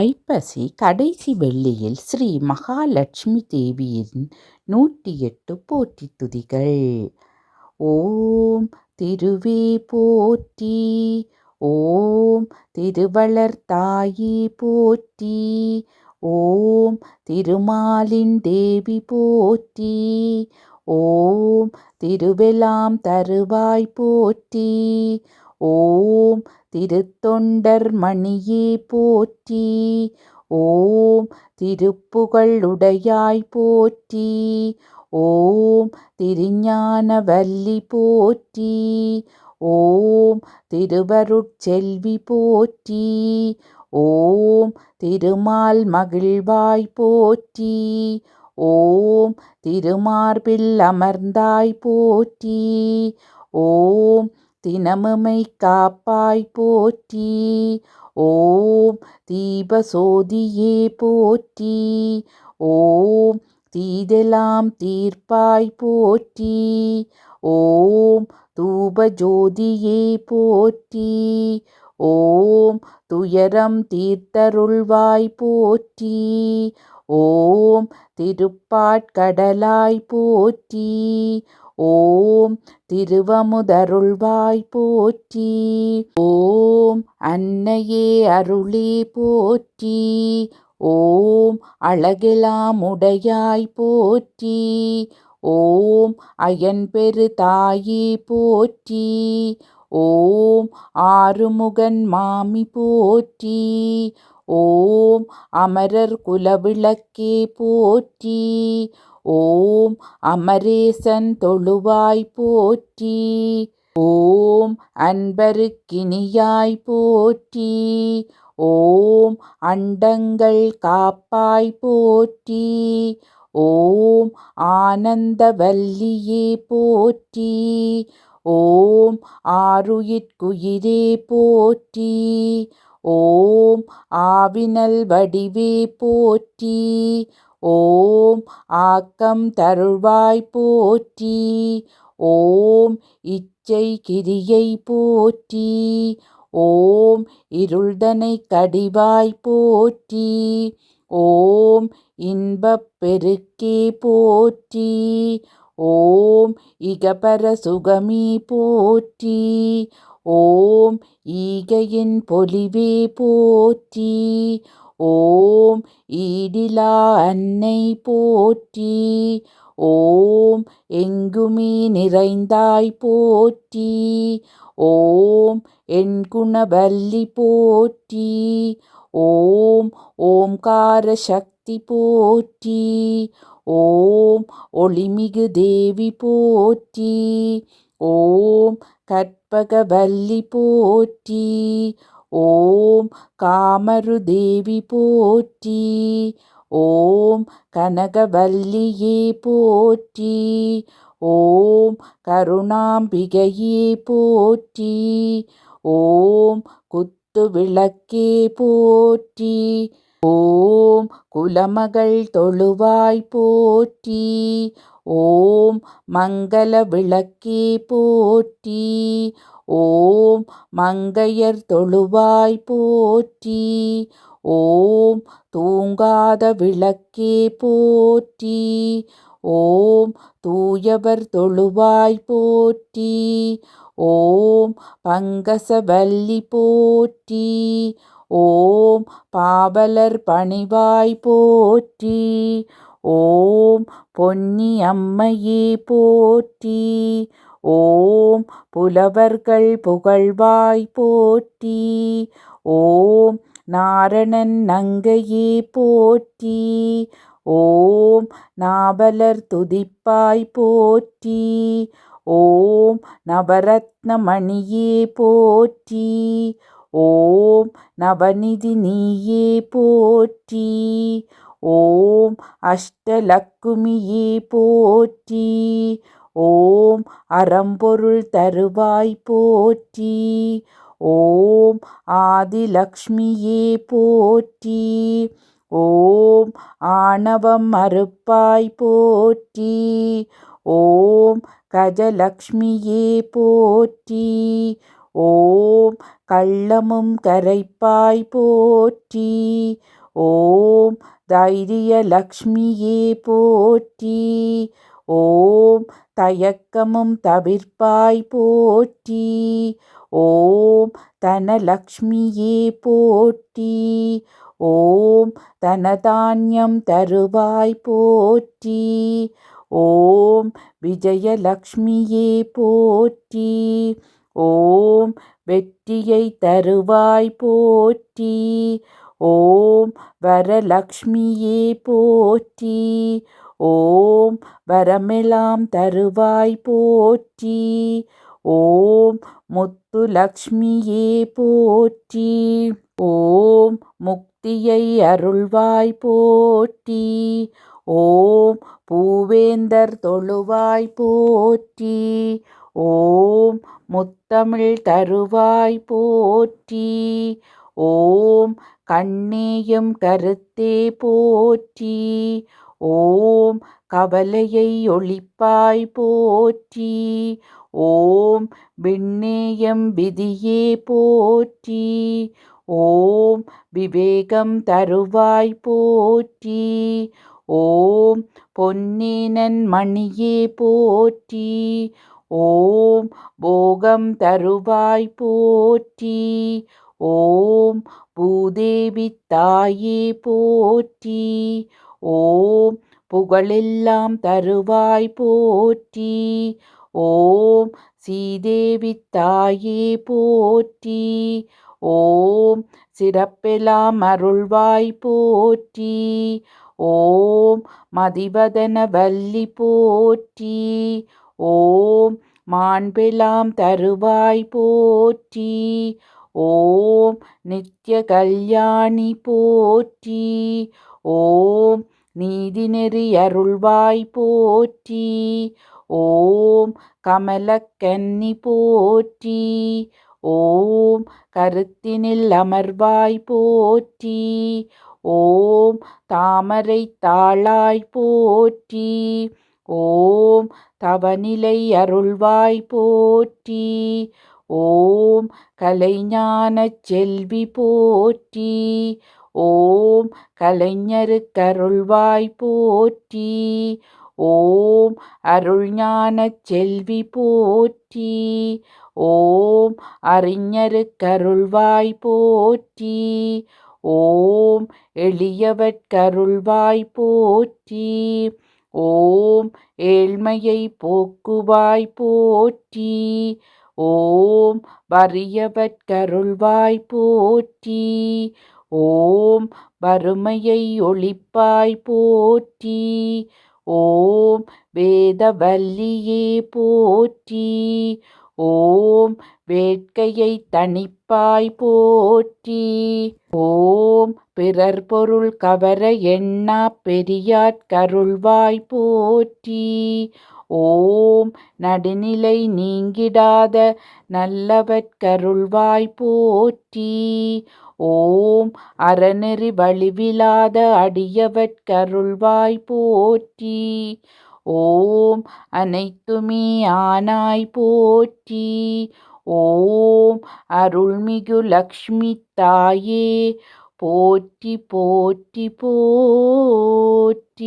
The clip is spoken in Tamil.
ஐப்பசி கடைசி வெள்ளியில் ஸ்ரீ மகாலட்சுமி தேவியின் நூற்றி எட்டு போற்றி துதிகள். ஓம் திருவே போற்றி ஓம் திருவளர் தாயே போற்றி ஓம் திருமாலின் தேவி போற்றி ஓம் திருவெலாம் தருவாய் போற்றி ஓம் திருத்தொண்டர் மணியே போற்றி. ஓம் திருப்புகழுடையாய் போற்றி. ஓம் திருஞான வல்லி போற்றி. ஓம் திருவருட்செல்வி போற்றி. ஓம் திருமால் மகிழ்வாய் போற்றி. ஓம் திருமார்பில் அமர்ந்தாய் போற்றி. ஓம் தினமுமை காப்பாய் போற்றி. ஓம் தீபசோதியே போற்றி. ஓம் தீதெலாம் தீர்ப்பாய் போற்றி. ஓம் தூபஜோதியே போற்றி. ஓம் துயரம் தீர்த்தருள்வாய் போற்றி. ஓம் திருப்பாட்கடலாய் போற்றி. ஓம் திருவமுதருள்வாய் போற்றி. ஓம் அன்னையே அருளே போற்றி. ஓம் அழகெலாம் உடையாய் போற்றி. ஓம் அயன்பெரு தாயே போற்றி. ஓம் ஆறுமுகன் மாமி போற்றி. ஓம் அமரர் குலவிளக்கே போற்றி. ஓம் அமரேசன் தொழுவாய் போற்றி. ஓம் அன்பருக்கினியாய் போற்றி. ஓம் அண்டங்கள் காப்பாய் போற்றி. ஓம் ஆனந்தவல்லியே போற்றி. ஓம் ஆருயிர்க்குயிரே போற்றி. ஓம் ஆவினல் வடிவே போற்றி. ஓம் ஆக்கம் தருள்வாய் போற்றி. ஓம் இச்சை கிரியை போற்றி. ஓம் இருள்தனை கடிவாய் போற்றி. ஓம் இன்பப் பெருக்கே போற்றி. ஓம் இகபர சுகமே போற்றி. ஓம் ஈகையின் பொலிவே போற்றி. ஓம் ஈடிலா அன்னை போற்றி. ஓம் எங்குமே நிறைந்தாய் போற்றி. ஓம் என் குணவல்லி போற்றி. ஓம் ஓம்கார சக்தி போற்றி. ஓம் ஒளிமிகு தேவி போற்றி. ஓம் கற்பகவல்லி போற்றி. ஓம் காமரு தேவி போற்றி ஓம் கனகவல்லியே போற்றி ஓம் கருணாம்பிகையே போற்றி ஓம் குத்து விளக்கே போற்றி ஓம் குலமகள் தொழுவாய் போற்றி. ஓம் மங்கள விளக்கே போற்றி. ஓம் மங்கையர் தொழுவாய் போற்றி. ஓம் தூங்காத விளக்கே போற்றி. ஓம் தூயவர் தொழுவாய் போற்றி. ஓம் பங்கசவல்லி போற்றி. ஓம் பாவலர் பணிவாய் போற்றி ஓம் பொன்னி அம்மையே போற்றி ஓம் புலவர்கள் புகழ்வாய் போற்றி ஓம் நாரணன் நங்கையே போற்றி ஓம் நாவலர் துதிப்பாய் போற்றி ஓம் நவரத்னமணியே போற்றி ஓம் நவநிதி நீயே போற்றி. ஓம் அஷ்டலக்குமியே போற்றி. ஓம் அறம்பொருள் தருவாய் போற்றி. ஓம் ஆதிலக்ஷ்மியே போற்றி. ஓம் ஆணவம் மறுப்பாய் போற்றி. ஓம் கஜலக்ஷ்மியே போற்றி. ஓம் கள்ளமும் கரைப்பாய் போற்றி ஓம் தைரிய லக்ஷ்மியே போற்றி ஓம் தயக்கமும் தவிர்ப்பாய் போற்றி ஓம் தனலக்ஷ்மியே போற்றி ஓம் தனதானியம் தருவாய் போற்றி ஓம் விஜயலக்ஷ்மியே போற்றி ஓம் வெற்றியை தருவாய் போற்றி. ஓம் வரலக்ஷ்மியே போற்றி. ஓம் வரமெலாம் தருவாய் போற்றி. ஓம் முத்துலக்ஷ்மியே போற்றி. ஓம் முக்தியை அருள்வாய் போற்றி. ஓம் பூவேந்தர் தொழுவாய் போற்றி. ஓம் முத்தமிழ் தருவாய் போற்றி. ஓம் கண்ணேயும் கருத்தே போற்றி. ஓம் கவலையை ஒழிப்பாய் போற்றி. ஓம் விண்ணேயம் விதியே போற்றி. ஓம் விவேகம் தருவாய் போற்றி. ஓம் பொன்னீனன் மணியே போற்றி. ஓம் போகம் தருவாய் போற்றி. ஓம் பூதேவி தாயே போற்றி. ஓம் புகழெல்லாம் தருவாய் போற்றி. ஓம் சீதேவி தாயே போற்றி. ஓம் சிறப்பெல்லாம் அருள்வாய் போற்றி. ஓம் மதிவதன வல்லி போற்றி. ஓம் மாண்பெலாம் தருவாய் போற்றி. ஓம் நித்ய கல்யாணி போற்றி. ஓம் நீதி நெறி அருள்வாய் போற்றி. ஓம் கமலக்கன்னி போற்றி. ஓம் கருத்தினில் அமர்வாய் போற்றி. ஓம் தாமரை தாளாய் போற்றி. ஓம் தவநிலை அருள்வாய் போற்றி. ஓம் கலைஞானச் செல்வி போற்றி. ஓம் கலைஞருக்கருள்வாய் போற்றி. ஓம் அருள்ஞானச் செல்வி போற்றி. ஓம் அறிஞருக்கருள்வாய் போற்றி. ஓம் எளியவர்க்கருள்வாய் போற்றி. ஓம் ஏழ்மையை போக்குவாய் போற்றி. ஓம் வறியவற்கருள்வாய் போற்றி. ஓம் வறுமையை ஒழிப்பாய் போற்றி. ஓம் வேதவல்லியே போற்றி. ஓம் வேட்கையை தனிப்பாய் போற்றி. ஓம் பிறர் பொருள் கவர எண்ணா பெரியாட்கருள்வாய் போற்றி. ஓம் நடுநிலை நீங்கிடாத நல்லவற்கருள்வாய் போற்றி. ஓம் அறநெறி வழிவிலாத அடியவற்கருள்வாய் போற்றி. ஓம் அனைத்துமே ஆனாய் போற்றி. ஓம் அருள்மிகு லக்ஷ்மி தாயே போற்றி போற்றி போற்றி.